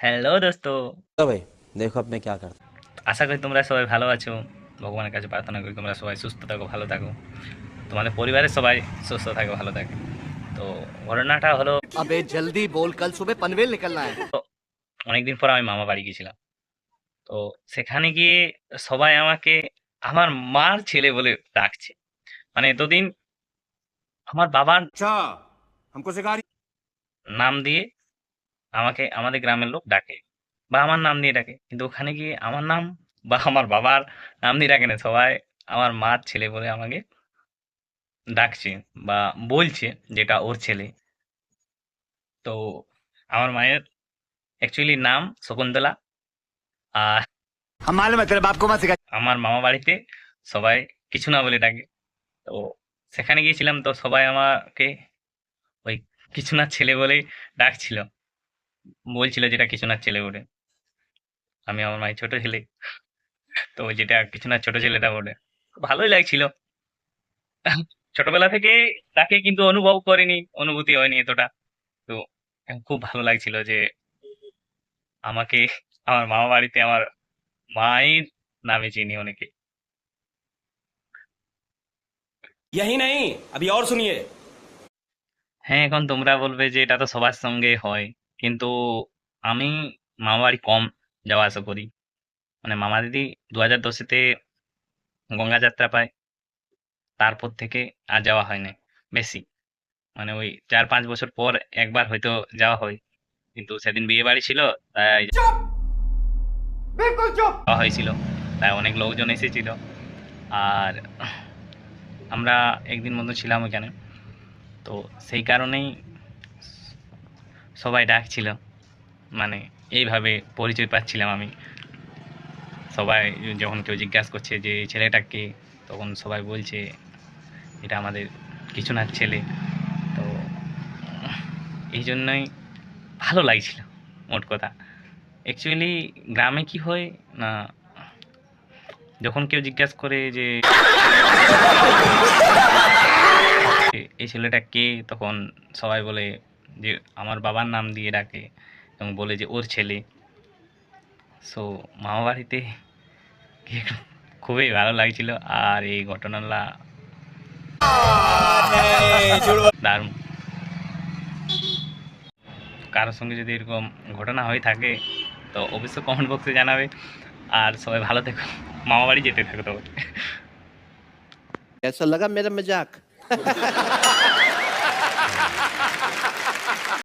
Hello দোস্ত তবে দেখো আপনি কে করতে আশা করি তোমরা সবাই ভালো আছো ভগবানের কাছে প্রার্থনা করি তোমরা সবাই সুস্থ থাকো ভালো থাকো তোমাদের পরিবারের সবাই সুস্থ থাকো ভালো থাকো তো ঘটনাটা হলো আবে জলদি বল কাল সুবে পনভেল নিকলনা হ্যায় অনেকদিন পর আমি মামা বাড়ি গেছিলাম তো সেখানে গিয়ে সবাই আমাকে আমার মার ছেলে বলে ডাকছে মানে এতদিন আমার বাবার নাম দিয়ে আমাকে আমাদের গ্রামের লোক ডাকে বা আমার নাম দিয়ে ডাকে। কিন্তু ওখানে গিয়ে আমার নাম বা আমার বাবার নাম দিয়ে ডাকে না সবাই আমার মার ছেলে বলে আমাকে ডাকছে বা বলছে যেটা ওর ছেলে। তো আমার মায়ের অ্যাকচুয়ালি নাম শকুন্তলা আর আমার মামা বাড়িতে সবাই কিছু না বলে ডাকে। তো সেখানে গিয়েছিলাম তো সবাই আমাকে ওই কিছু না ছেলে বলেই ডাকছিল। বলছিল যেটা কিছু না ছেলে বলে আমি আমার মায়ের ছোট ছেলে তো যেটা কিছু না ছোট ছেলেটা বলে ভালোই লাগছিল ছোটবেলা থেকে তাকে কিন্তু অনুভব করিনি অনুভূতি হয়নি এতটা তো খুব ভালো লাগছিল যে আমাকে আমার মামা বাড়িতে আমার মায়ের নামে চিনি অনেকে यही नहीं अभी और सुनिए হ্যাঁ এখন তোমরা বলবে যে এটা তো সবার সঙ্গে হয় কিন্তু আমি মামা বাড়ি কম যাওয়া আসা করি। মানে মামা দিদি দু হাজার দশেতে গঙ্গা যাত্রা পায় তারপর থেকে আর যাওয়া হয় না বেশি। মানে ওই চার পাঁচ বছর পর একবার হয়তো যাওয়া হয়। কিন্তু সেদিন বিয়ে বাড়ি ছিল তাই যাওয়া হয়েছিল তাই অনেক লোকজন এসেছিল। আর আমরা একদিন মতো ছিলাম ওখানে তো সেই কারণেই সবাই ডাকছিল। মানে এইভাবে পরিচয় পাচ্ছিলাম আমি। সবাই যখন কেউ জিজ্ঞাসা করছে যে ছেলেটা কে? তখন সবাই বলছে, এটা আমাদের কিছু না ছেলে। তো এই জন্যই ভালো লাগছিল, মোট কথা। অ্যাকচুয়ালি গ্রামে কি হয় না, যখন কেউ জিজ্ঞাসা করে যে, এই ছেলেটা কে? তখন সবাই বলে যে আমার বাবার নাম দিয়ে ডাকে এবং বলে যে ওর ছেলে সো মামা বাড়িতে গিয়ে খুবই ভালো লাগছিল আর এই ঘটনাটা দারুণ কারোর সঙ্গে যদি এরকম ঘটনা হয়ে থাকে তো অবশ্যই কমেন্ট বক্সে জানাবে আর সবাই ভালো থেকো মামা বাড়ি যেতে থাকো তবে कैसा लगा मेरा मजाक